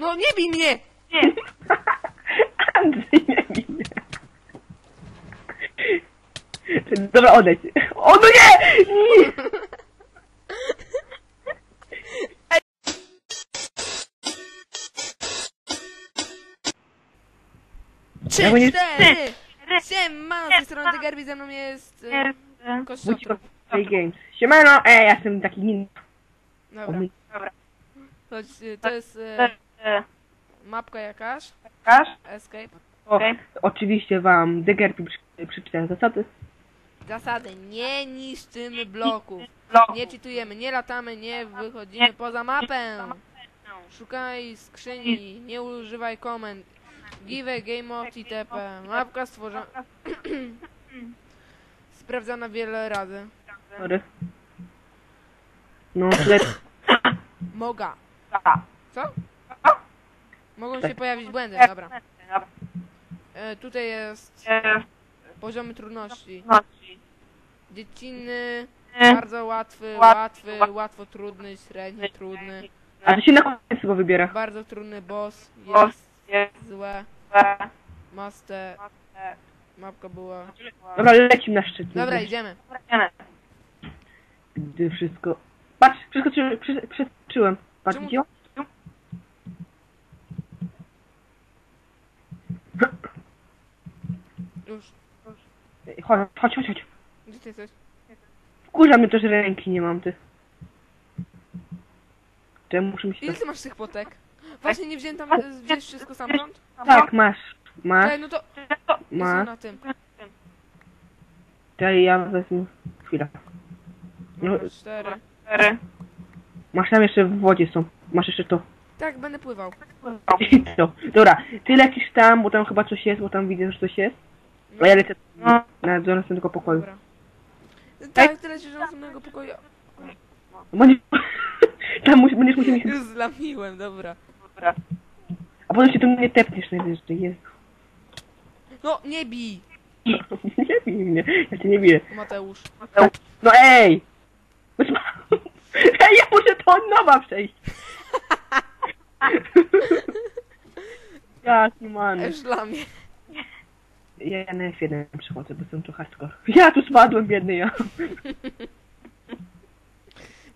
No nie bij mnie! Nie. Andrzej, nie widzę. Dobra, odejdź. O, no nie! nie! Trzy, Ja go nie- cztery! Siemano, z tej strony Tygerbi, ze mną jest... E, Wróć Kościotrup. Games. Siemano, ej, ja jestem taki nin. Dobra, Dobra. Chodź, e, to jest e, E, mapka jakaś. Kasz? Escape. O, oczywiście wam Degerpi przy, przeczytałem zasady. Zasady, nie niszczymy bloków. Nie czytujemy, nie latamy, nie wychodzimy poza mapę. Szukaj skrzyni, nie używaj komend. Give a game mode itp. Mapka stworzona... Sprawdzana wiele razy. Sorry. No, lecz. Moga. Co? Mogą się Tak. pojawić błędy, dobra. E, tutaj jest poziomy trudności. Dziecinny, bardzo łatwy, łatwy, łatwo trudny, średni, trudny. A to się na koniec wybiera. Bardzo trudny boss, jest złe, master, mapka była. Dobra, lecimy na szczyt. Dobra, idziemy. Gdy wszystko... Patrz, przes- przeskoczyłem. Patrz, Czemu- widział? Już. Chodź, chodź, chodź, chodź. Gdzie ty jesteś? Wkurza mnie to, że ręki nie mam, ty. Czemu muszę mieć Ile tak? ty masz tych potek? Właśnie nie wziąłem tam, wziąć wszystko stamtąd? Tak, masz. Masz. Czekaj, no to... Jestem Ma. na tym. Czekaj, ja wezmę. Chwila. No. Dobra, cztery. Masz tam jeszcze w wodzie są. Masz jeszcze to. Tak, będę pływał. To. Dobra, ty lecisz tam, bo tam chyba coś jest, bo tam widzę, że coś jest. A ja lecę na, do następnego pokoju. Dobra. Tak, ty lecisz do następnego pokoju. Nie... Tam mus, będziesz musiał mieć... Już zlamiłem, dobra. A potem się tu mnie tepniesz najwyżej, jest. No, nie bij, Nie bij mnie, ja cię nie biję. Mateusz. No ej! To od nowa przejść. Jaki man. Już lamie. Ja, na F1 przychodzę, bo jestem to hardcore. Ja tu spadłem, biedny ja.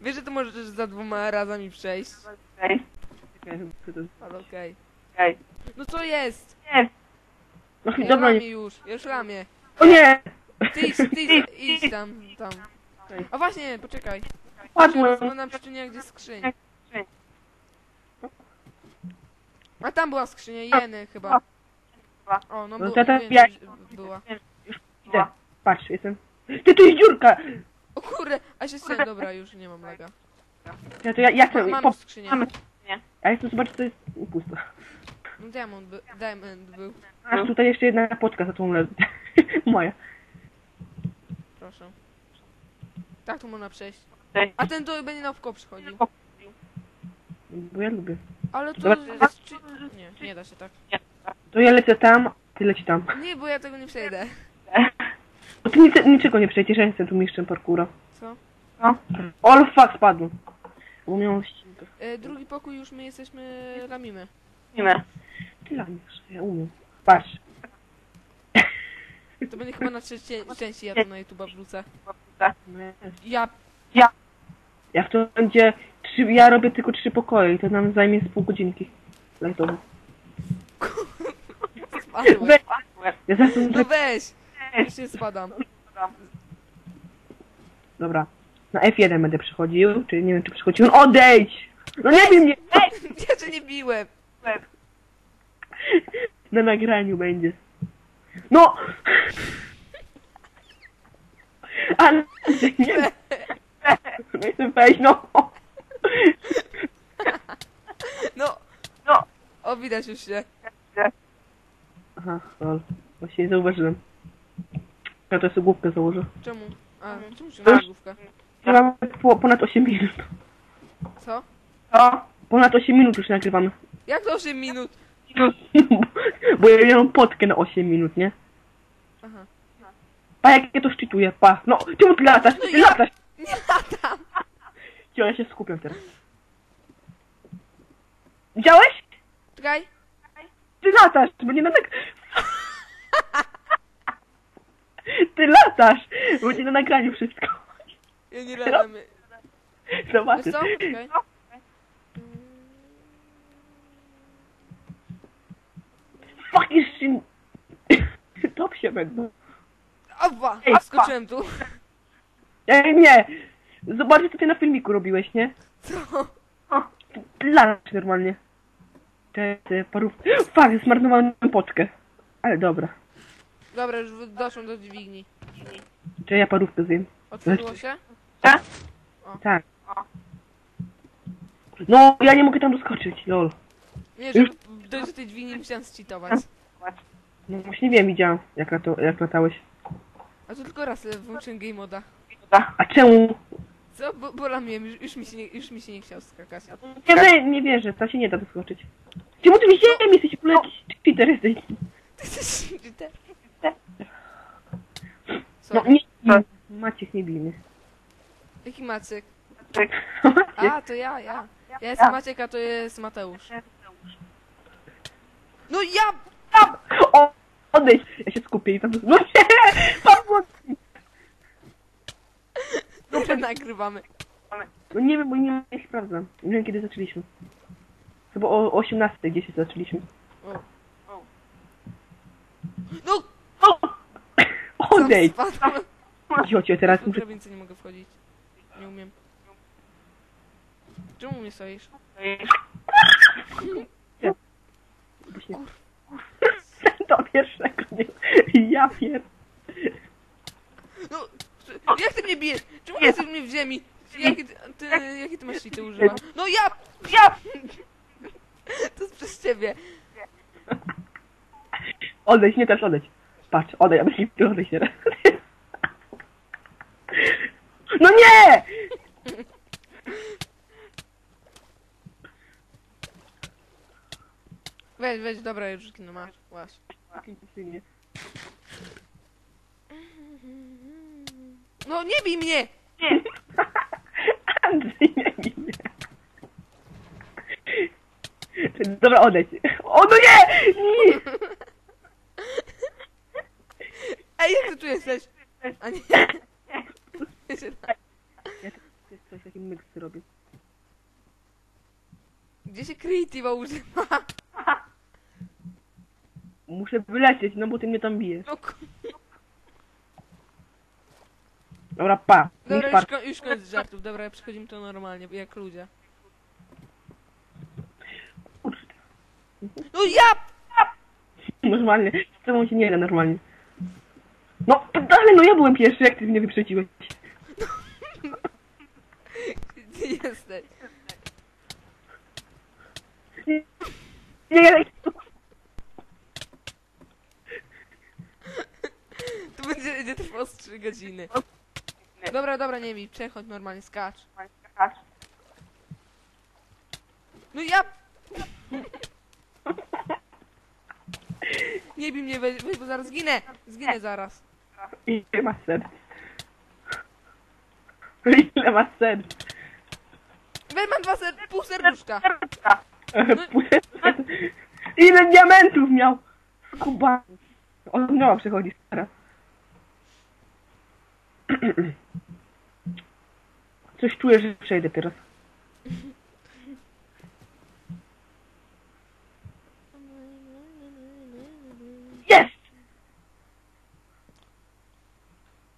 Wiesz, że ty możesz za dwoma razami przejść. Ale okej. No co jest? No Ja dobra, nie. już, ja już lamię. O nie! Ty idź, ty idź, idź tam, tam. Okej. A właśnie, poczekaj. Padłem. Rozglądam skrzynię, gdzie skrzyń. A tam była skrzynia, jeny chyba. O, no, No to teraz wiem, ja- że była. Idę. Patrz, jestem. Ty, tu jest dziurka! O kurde, a się strzeliłem, dobra, już nie mam lega. Ja to ja, ja Ma, chcę, mam pop, skrzynię. ja chcę zobaczyć, co jest pusto. No diamond, by, diamond był, A tutaj jeszcze jedna poczka za tą le... Moja. proszę. Tak tu można przejść. A ten tu będzie na wko przychodził. Bo ja lubię. Ale to Dobra. jest... Czy... Nie, nie da się tak. To ja lecę tam, ty leci tam. Nie, bo ja tego nie przejdę. Bo ty nic, niczego nie przejdziesz, ja jestem tu mistrzem parkura. Co? All fuck spadłem. Bo miałem ścinkę. E, drugi pokój już my jesteśmy... lamimy. Ty lamisz, ja umiem. Patrz. To będzie chyba na trzeciej części, ja to na YouTube'a wrzucę. No jest. Ja... Jak to będzie... Trzy, ja robię tylko trzy pokoje i to nam zajmie z pół godzinki. Lajtowo. Spadłem. Weź. Ja zaraz No weź! Już nie spadam. Dobra. Na F1 będę przychodził, czyli nie wiem czy przychodził. No odejdź! No nie bij mnie! Ja cię nie biłem. Na nagraniu będzie. No! Ale nie No chcę wejść, no! No. No. O, widać już się. Aha, lol. Właśnie nie zauważyłem. Ja to sobie główkę założę. Czemu? A, czemu się ma główkę? Nagrywamy po, ponad 8 minut. Co? Ponad 8 minut już nagrywamy. Jak to 8 minut? Bo ja miałem potkę na 8 minut, nie? Aha. Pa, jak ja to szczytuję, pa. No, czemu ty latasz? No Ty ja- latasz! Ja się skupiam teraz. Widziałeś? Czekaj. Ty latasz, bo nie na tak... Ty latasz, bo nie na nagraniu wszystko. Ja nie latam. Wiesz Zobaczysz. co? Czekaj. Fucking shit. Top się będą. Owa! Ej, Skoczyłem tu. Ej, nie! Zobaczcie, co ty na filmiku robiłeś, nie? Co? Ty latasz normalnie. Te, te parówki. Fuck, zmarnowałem potkę. Ale dobra. Dobra, już doszłem do dźwigni. Czy ja parówkę zjem? Otworzyło się? Tak. No, ja nie mogę tam doskoczyć, lol. Nie, dojść do tej dźwigni musiałem zcheatować. No właśnie wiem, widziałem, jak, lato, jak latałeś. A to tylko raz e, włączyłem game moda. A czemu? Co? Bo, bola mnie, już, już, mi się nie, już mi się nie chciał skakać. Nie, wie, nie wierzę, to się nie da doskoczyć. Czemu ty mi ziemi jesteś w ogóle jakiś cheater jesteś? Ty jesteś cheater. No nie, nie. Maciek nie bij mnie. Jaki Maciek? Tak. A, to ja, ja. Ja jestem Maciek, a to jest Mateusz. No ja! O, odejdź! Ja się skupię i tam... No nie! Nagrywamy. No nie wiem, bo nie nie sprawdzam. Nie wiem, kiedy zaczęliśmy. Chyba o 18 gdzieś zaczęliśmy. O. No! Odejdź! Sam spadłem. Ciocio, teraz W muszę... drabince nie mogę wchodzić. Nie umiem. Czemu mnie stoisz? Do pierwszego nie... Ja pier... No! Jak ty mnie bijesz? Jesteś mnie w ziemi? Jakie ty, ty, jakie ty masz cheaty używać? No ja! Ja! To jest przez ciebie. Odejdź, nie teraz odejdź. Patrz, odejdź, abyś nie odejdź teraz. No nie! Weź, weź, dobra, już no masz. Łaś. No nie bij mnie! Andrzej, nie bij mnie. Dobra, odejdź. O, no nie! Nie! Ej, jak ty tu jesteś? A nie. Wiecie, tak. Jest coś, taki myk robię. Gdzie się creative'a używa? Muszę wylecieć, no bo ty mnie tam bijesz. No ku... Dobra, pa. Dobra, już, ko- już koniec żartów. Dobra, przechodzimy to normalnie, jak ludzie. No ja! Normalnie. Z tobą się nie da normalnie. No, ale no ja byłem pierwszy, jak ty mnie wyprzedziłeś. Ty jesteś. Nie, nie, To będzie, będzie trwało z 3 godziny. Dobra, dobra, nie bij, przechodź normalnie, skacz. No ja! Nie bij mnie, weź, weź, bo zaraz zginę! Zginę zaraz. Ile masz serc? Ile masz serc? Weź, mam dwa ser pół serduszka. Ile diamentów miał? Skuba. On miała przechodzić teraz. Coś czuję, że przejdę teraz. Jest!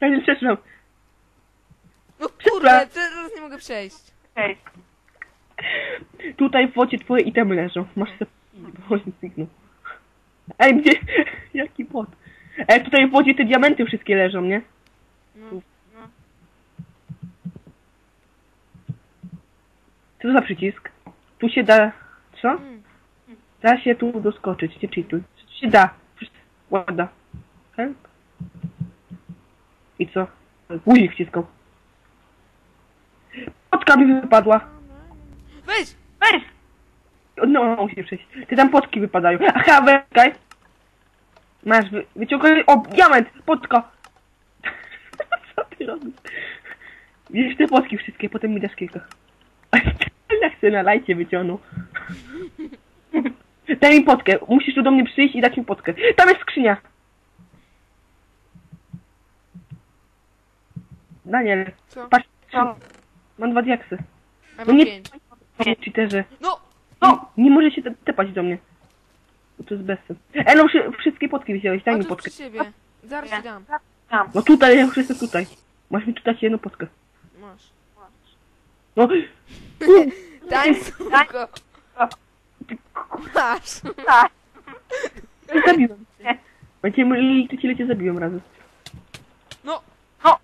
Ja nie przeczytam. No kurde, teraz nie mogę przejść. Tutaj w wodzie twoje itemy leżą. Masz se... Bo nie zniknął. Ej, gdzie... Jaki pot? Ej, tutaj w wodzie te diamenty wszystkie leżą, nie? No. Co to za przycisk? Tu się da... Co? Mm. Da się tu doskoczyć, nie cheatuj. Tu się da. Ładna. Help. I co? Guzik wciskał. Potka mi wypadła. Weź! Weź! No, musi przejść. Ty tam potki wypadają. Aha, wekaj. Masz, wy, wyciągaj... O, diament! Potka! Co ty robisz? Widzisz te potki wszystkie, potem mi dasz kilka. Jak se na lajcie wyciągnął. Daj mi potkę. Musisz tu do mnie przyjść i dać mi potkę. Tam jest skrzynia. Daniel, Co? patrz. Mam dwa diaksy. A No mam nie- pięć. Cheaterze. No! No, nie może się te- tepać do mnie. Bo To jest bez sensu. E, no wszy- wszystkie potki wziąłeś, daj A mi tu potkę. przy siebie. Zaraz ci dam. No tutaj, ja już jestem tutaj. Masz mi tu dać jedną potkę. No, Daj suko. Masz. zabiłem cię. Będziemy to ci cię zabiłem razem. No! No.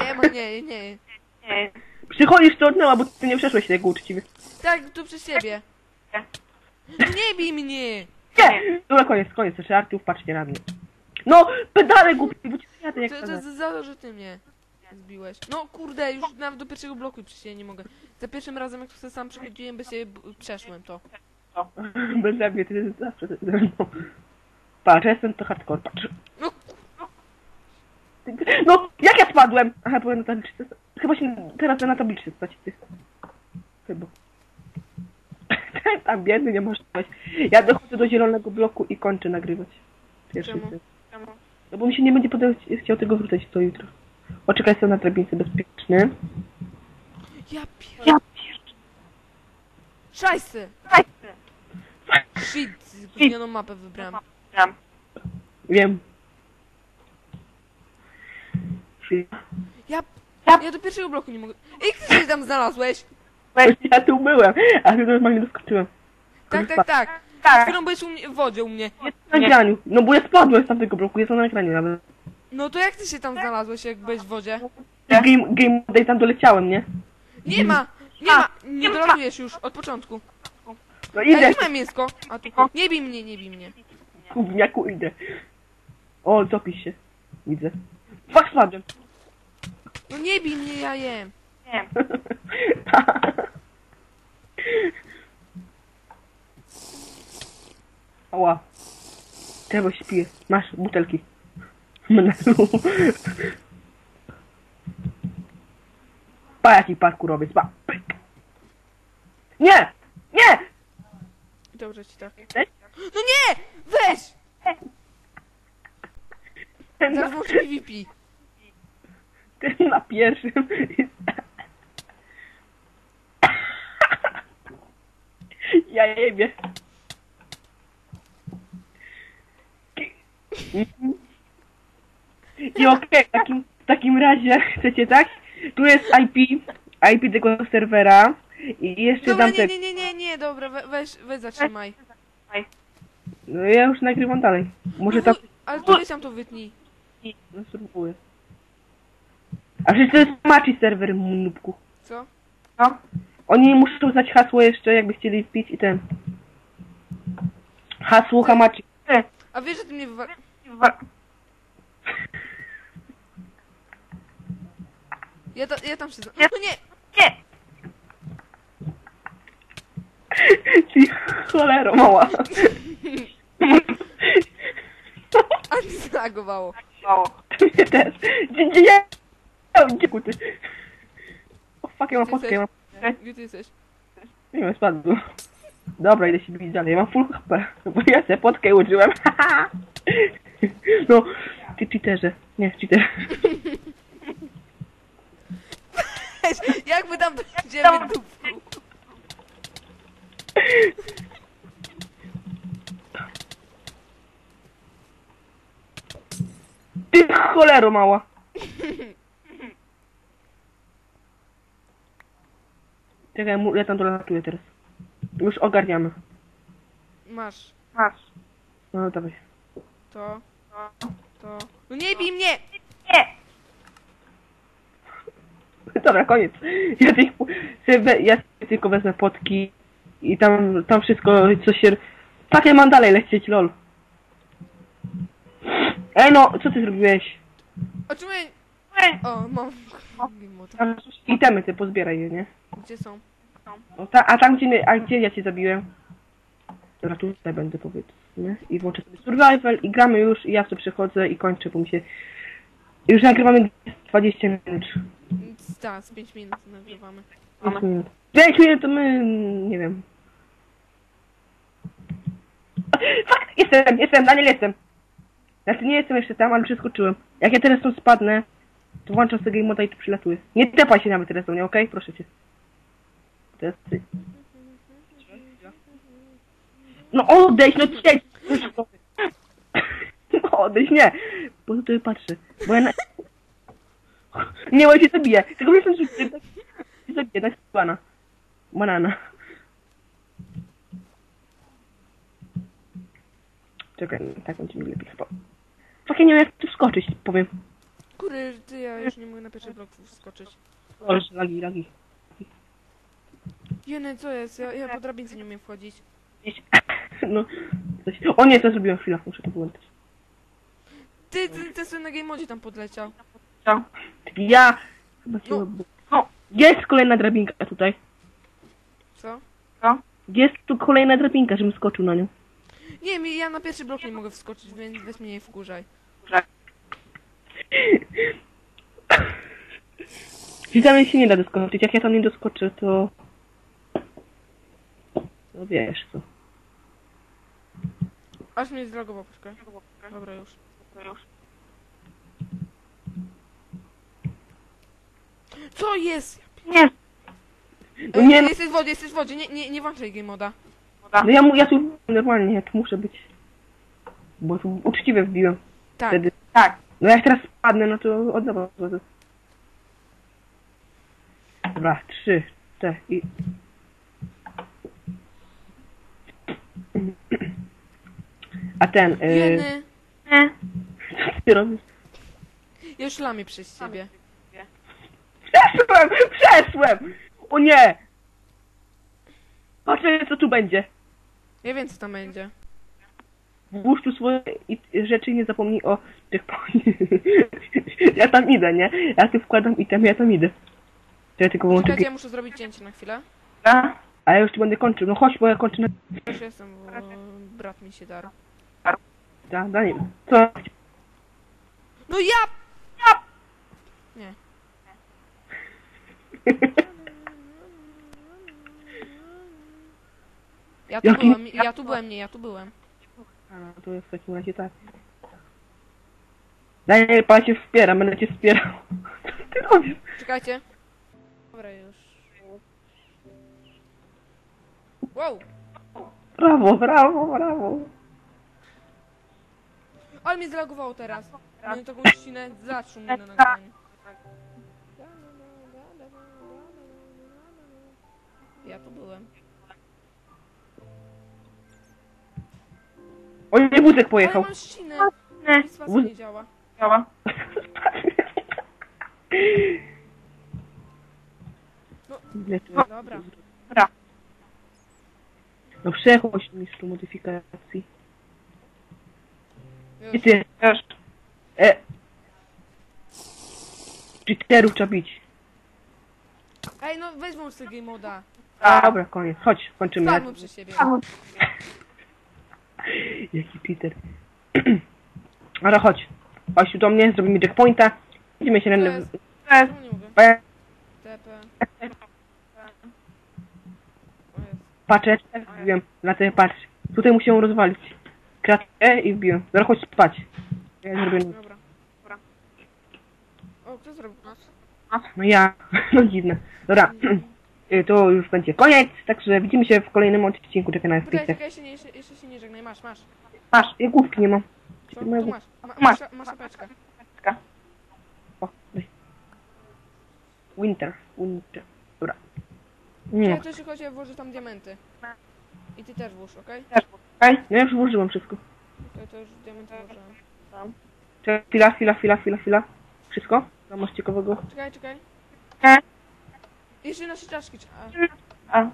Nie ma, nie, nie. Przychodzisz to odnęła, bo ty nie przeszłeś tego uczciwie. Tak, tu przy siebie. No nie bij mnie! Nie! Dobra, koniec, koniec. Jeszcze Artur, patrzcie na mnie. No, pedale głupi, bo ci jadę jak To, to jest za to, że ty mnie zbiłeś. No kurde, już nawet do pierwszego bloku przecież nie mogę. Za pierwszym razem jak tu sam przechodziłem, by się b- przeszłem to. Bez mnie, ty jest zawsze ze mną. Patrz, ja jestem to hardcore, patrz. No No, jak ja spadłem? Aha, byłem na tabliczce. Chyba się teraz na tabliczce stać. Chyba. Tam biedny nie może spać. Ja dochodzę do zielonego bloku i kończę nagrywać. Pierwszy Czemu? No bo mi się nie będzie potem chciał tego wrzucać to jutro. Oczekaj sobie na drabince bezpieczny. ja pier... Ja Szajsy! Shit, zgubioną mapę wybrałem. Wiem. Ja... Ja do pierwszego bloku nie mogę... Ej, ty się tam znalazłeś? Ja tu byłem, a tu normalnie doskoczyłem. Tak, tak, tak. Przed chwilą byłeś u mnie, w wodzie u mnie. Jest na nagraniu. No bo ja spadłem z tamtego bloku, jest na nagraniu nawet. No to jak ty się tam znalazłeś, jak byłeś w wodzie? Game, game mode i tam doleciałem, nie? Nie ma! Nie ma! Nie dolatujesz już, od początku. No Ej, idę, tu mam mięsko. A tu... Nie bij mnie, nie bij mnie. gówniaku idę. O, zapisz się. Widzę. Fak spadłem. No nie bij mnie, ja jem. Ała. Czego śpię? Masz butelki. Mnelu. Pa jaki parkurowiec, pa. Pyk. Nie! Nie! Dobrze ci tak. No nie! Weź! Ten na, PvP. ten na pierwszym. Ja jebie. I okej, w takim, w takim razie chcecie tak? Tu jest IP, IP tego serwera i jeszcze Dobra, dam nie, te... nie, nie, nie, nie, dobra, we, weź, weź zatrzymaj. No ja już nagrywam dalej. Może No tam... Ale to tam to wytnij. No spróbuję. A przecież to jest maci serwer, nubku. Co? No. Oni muszą znać hasło jeszcze, jakby chcieli wpić i ten. Hasło hamachi. A wiesz, że ty mnie wywal... Ja, ta, ja tam siedzę. No nie! Ty cholero mała. A mi zlagowało. To mnie też. Gdzie, gdzie ja? Gdzie kuty? O fuck, ja mam potkę, ja mam... Gdzie ty jesteś? Nie wiem, spadł. Dobra, idę się bić dalej. Ja mam full HP, bo ja sobie potkę użyłem. No, ty cheaterze. Nie, cheater. Jak my tam dojdziemy dupku? Ty cholero mała. Czekaj, mu- ja tam dolatuję teraz. Już ogarniamy. Masz No dawaj. to, to... No nie bij mnie! Dobra, koniec. Ja, tych, ja sobie tylko wezmę potki i tam, tam wszystko, co się... Tak, ja mam dalej lecieć, lol. Ej no, co ty zrobiłeś? O ja... O, mam... Mimota. Tam itemy ty pozbieraj je, nie? Gdzie są? O, ta, a tam gdzie, a gdzie ja cię zabiłem? Dobra, tutaj będę powiedzmy. I włączę sobie survival i gramy już i ja sobie przechodzę i kończę, bo mi się... Już nagrywamy 20 minut. Tak, z 5 minut nagrywamy. 5 minut. 5 minut to my... nie wiem. Fuck, jestem, jestem, Daniel, jestem. Znaczy nie jestem jeszcze tam, ale przeskoczyłem. Jak ja teraz tu spadnę, to włączam sobie game moda i tu przylatuję. Nie tepaj się nawet teraz do mnie, okej? Proszę cię. Teraz ty. No odejdź, no siedź! No odejdź, nie! Bo tutaj patrzę. Bo ja na... Nie, bo ja cię zabiję. Tylko mnie rzucić. Tak, cię zabiję, tak banana. Banana. Czekaj, tak będzie mi lepiej chyba. Fak, ja nie wiem jak tu wskoczyć, powiem. Kurde, ty, ja już nie mogę na pierwszy blok wskoczyć. Boże, lagi, lagi. Jeny, co jest? Ja, ja po drabince nie umiem wchodzić. No, coś. O nie, to zrobiłem chwilę, muszę to wyłączyć. Ty, ty, ty sobie na game modzie tam podleciał. Co? Ja... Chyba się... No. Jest kolejna drabinka tutaj. Co? Jest tu kolejna drabinka, żebym skoczył na nią. Nie wiem, ja na pierwszy blok nie mogę wskoczyć, więc weź mnie nie wkurzaj. Tam się nie da doskoczyć. Jak ja tam nie doskoczę, to... No wiesz co. Aż mnie zlogował, poczekaj. Dobra, już. Co jest? Nie. No nie, no, Jesteś w wodzie, jesteś w wodzie, nie, nie, nie włączaj game moda. no ja, mu- ja tu normalnie, jak muszę być. Bo tu uczciwie wbiłem Tak. wtedy. Tak. No jak teraz spadnę, no to oddawał. Dobra, trzy, cztery i... A ten, y... Jeny, co ty robisz? ja już lamię przez ciebie. Przeszłem! Przeszłem! O nie! Patrzę, co tu będzie. Ja wiem, co tam będzie. Włóż tu swoje i- rzeczy i nie zapomnij o tych Ja tam idę, nie? Ja tu wkładam item, ja tam idę. To ja tylko włączę Czekajcie, ja muszę zrobić cięcie na chwilę. A ja już tu będę kończył. No chodź, bo ja kończę na... Już jestem, bo brat mi się darł. Da, Daniel. Co? No ja! Nie. Ja tu Jaki- byłem, ja tu byłem, nie, ja tu byłem. A, no to jest w takim razie tak. Daniel, pan cię wspiera, będę cię wspierał. Co ty robisz? Czekajcie. Dobra, już. Wow! Brawo, brawo, brawo. Ale mnie zlagowało teraz. Miałem taką ścinę, zatrzył mnie na nagraniu. Ja tu byłem. O nie, wózek Ale pojechał. mam ścinę. Nie. Nic was nie działa. Działa. No. Ile tu Dobra. No przechodź mistrzu modyfikacji. Już. ty? Już. E. Cheaterów trzeba bić. Ej, no weź włącz sobie game moda. Dobra, koniec. Chodź, kończymy. Spadł przy siebie. Jaki cheater. Ale chodź. Chodź tu do mnie, zrobimy checkpointa. Idziemy się na... nie mogę? E, TP. O jest. Patrzę, wbiłem. Na te patrz. Tutaj musimy rozwalić. Kratkę i wbiłem. Dobra, chodź spać. Ja zrobię... Dobra. O, kto zrobił? No ja. No dziwne. Dobra. Y, To już będzie koniec, także widzimy się w kolejnym odcinku. Czekaj na Czekaj, czekaj, jeszcze nie, jeszcze, jeszcze się nie żegnaj. Masz, masz. Masz, ja główki nie mam. Co? Moja Tu masz. Ma, Masz. masz, apeczkę. O, weź. Winter, winter. Dobra. Ja Nie. też chodzi, ja włożę tam diamenty. I ty też włóż, okej? Okay. No ja już włożyłem wszystko. To, to już diamenty włożyłem. Czekaj, chwila, chwila, chwila, chwila, chwila. Wszystko? Co masz ciekawego? Czekaj, czekaj. Jeszcze nasze czaszki. A.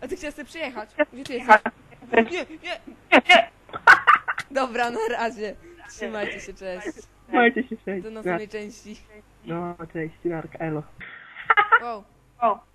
A, ty chciałeś sobie przyjechać? Gdzie ty jesteś? Nie, nie. Dobra, na razie. Trzymajcie się, cześć. Majcie się, cześć. Do następnej części. No, cześć, Narka, elo. Wow. O.